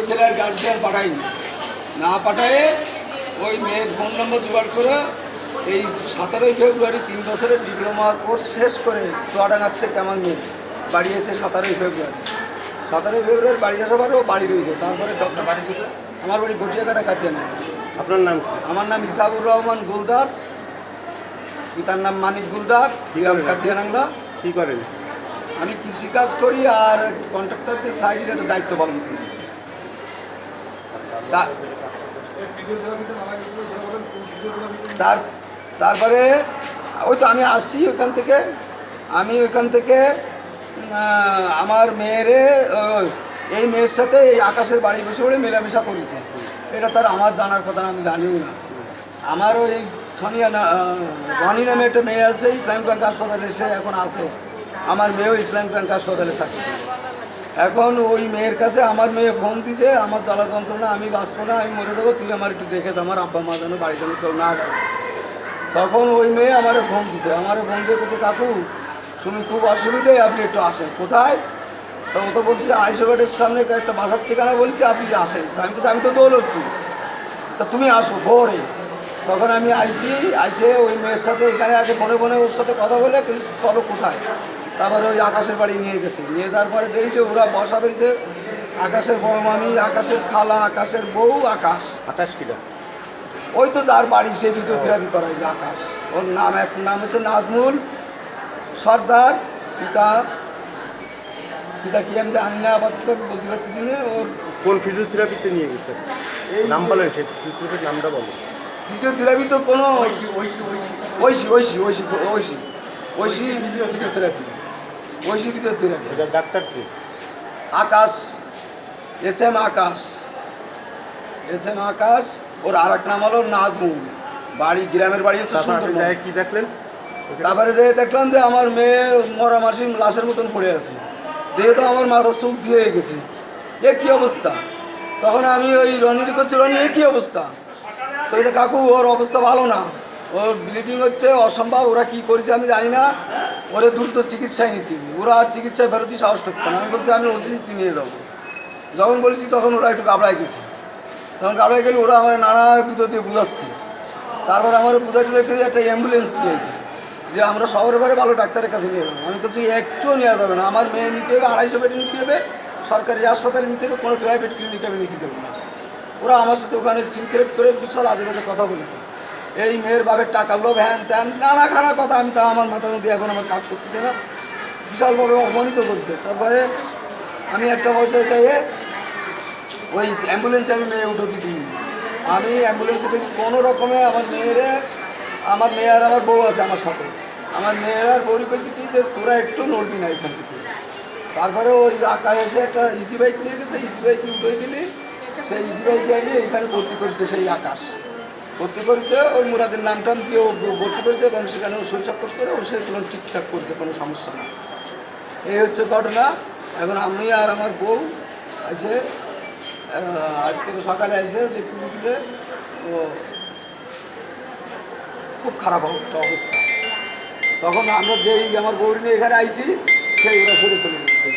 ওই ছেলের গার্জিয়ান পাঠাইনি না পাঠায়ে ওই মেয়ের ফোন নম্বর জোগাড় করে এই সতেরোই ফেব্রুয়ারি তিন বছরের ডিপ্লোমার কোর্স শেষ করে চুয়াডাঙ্গার থেকে আমার মেয়ে বাড়ি এসে সতেরোই ফেব্রুয়ারি। সতেরোই ফেব্রুয়ারি বাড়ি আসার পরেও বাড়ি রয়েছে। তারপরে ডক্টর বাড়ি ছিল আমার বাড়ি গটিয়াকাটা কাটিয়ে নেয় আপনার নাম আমার নাম ইসাবুর রহমান গুলদার। পিতার নাম মানিক গুলদার। গ্রাম কাতিয়ানাংলা কি করেন? আমি কৃষিকাজ করি আর কন্ট্রাক্টরকে সাইডের একটা দায়িত্ব পালন করি। তার তারপরে ওই তো আমি আসছি ওইখান থেকে। আমি ওইখান থেকে আমার মেয়েরে এই মেয়ের সাথে এই আকাশের বাড়ি বসে পড়ে মেলামেশা করেছে। এটা তার আমার জানার কথা, আমি জানিও না। আমার ওই সোনিয়া না রনি নামে একটা মেয়ে আছে, ইসলাম ব্যাংক হাসপাতালে সে এখন আছে। আমার মেয়েও ইসলাম ব্যাংক হাসপাতালে থাকে। এখন ওই মেয়ের কাছে আমার মেয়ে ফোন দিছে, আমার জ্বালা যন্ত্রণা, আমি বাঁচবো না, আমি মরে দেবো তুই আমার একটু দেখে আমার আব্বা মা যেন বাড়িতে যেন কেউ না যায়। তখন ওই মেয়ে আমার ফোন দিছে, আমার ফোন দিয়ে বলছে, কাকু শুনি খুব অসুবিধে, আপনি একটু আসেন। কোথায়? তো ও তো বলছে আইসোলেটের সামনে একটা বাসার ঠিকানা বলছি, আপনি আসেন। আমি বলছি, আমি তো দৌলতপুর। তা তুমি আসো, ভোরে। তখন আমি আইসি আইসে ওই মেয়ের সাথে এখানে আগে ফোনে ফোনে ওর সাথে কথা বলে চলো কোথায়? তারপরে ওই আকাশের বাড়ি নিয়ে গেছে। নিয়ে যাওয়ার পরে দেখেছে ওরা বসা রয়েছে। আকাশের বড় মামি আকাশের খালা আকাশের বউ আকাশ। আকাশ কিটা ওই তো যার বাড়ি সে ফিজিওথেরাপি করায় যে আকাশ। ওর নাম এক নাম হচ্ছে নাজমুল সর্দার পিতা পিতা কি আমি জানি না আপাতত বলতে পারতেছি না। ওর কোন ফিজিওথেরাপিতে নিয়ে গেছে? নাম বলেন সেই ফিজিওথেরাপির নামটা বলেন। ফিজিওথেরাপি তো কোনো ঐশী ঐশী ঐশী ঐশী ঐশী ঐশী ফিজিওথেরাপি এটা ডাক্তার কি? Akash S M Akash S M Akash ওর আর এক নাম হলো নাজমুল। বাড়ি গ্রামের বাড়ি হচ্ছে সুন্দর কি দেখলেন? তারপরে যে দেখলাম যে আমার মেয়ে মরা মাসি লাশের মতন পড়ে আছে। দেখে তো আমার মাথার চোখ দিয়ে গেছে। এ কী অবস্থা? তখন আমি ওই রনির করছি রনি এ কী অবস্থা? তো এই যে কাকু ওর অবস্থা ভালো না। ওর ব্লিডিং হচ্ছে অসম্ভব ওরা কি করেছে আমি জানি না। ওরে দ্রুত চিকিৎসায় নিতে। ওরা আর চিকিৎসায় বেরোতে সাহস পাচ্ছে না। আমি বলছি, আমি ওসিসি নিয়ে যাব। যখন বলেছি, তখন ওরা একটু গাবড়ায় গেছে। তখন গাবড়ায় গেলে ওরা আমার নানা ভিতর দিয়ে বুঝাচ্ছে। তারপর আমার বুঝা টুলে একটা অ্যাম্বুলেন্স নিয়েছে যে আমরা শহরে বারে ভালো ডাক্তারের কাছে নিয়ে যাব। আমি বলছি, একটুও নেওয়া যাবে না। আমার মেয়ে নিতে হবে, আড়াইশো বেডে নিতে হবে, সরকারি হাসপাতালে নিতে হবে, কোনো প্রাইভেট ক্লিনিকে আমি নিতে দেবো না। ওরা আমার সাথে ওখানে সিনক্রেট করে বিশাল আজে বাজে কথা বলেছে। এই মেয়ের বাবের টাকা লোভ হ্যান ত্যান নানা খানা কথা আমি তা আমার মাথার মধ্যে এখন আমার কাজ করতেছে না। বিশালভাবে অপমানিত করছে। তারপরে আমি একটা পর্যায়ে গিয়ে ওই অ্যাম্বুলেন্সে আমি মেয়ে উঠে দিই। আমি অ্যাম্বুলেন্সে গেছি, কোনো রকমে আমার মেয়েরে, আমার মেয়ে আর আমার বউ আছে আমার সাথে। আমার মেয়ের বউরি করেছি কি যে, তোরা একটু নড়বি না এখান থেকে। তারপরে ওই আকার এসে একটা ইজি বাইক নিয়ে গেছে ইজি বাইক উঠে দিলি সেই ইজি বাইক নিয়ে এখানে ভর্তি করেছে সেই আকাশ। ভর্তি করেছে, ওই মুরাদের নাম টাম দিয়ে ও ভর্তি করেছে এবং সেখানে ও শৈশব করে ও সেগুলো ঠিকঠাক করেছে, কোনো সমস্যা না এই হচ্ছে ঘটনা। এখন আমি আর আমার বউ এসে আজকে তো সকালে এসে দেখতে দিলে ও খুব খারাপ একটা অবস্থা। তখন আমরা যেই আমার গৌরী নিয়ে এখানে আইছি, সেই ওরা সরে চলে গেছে।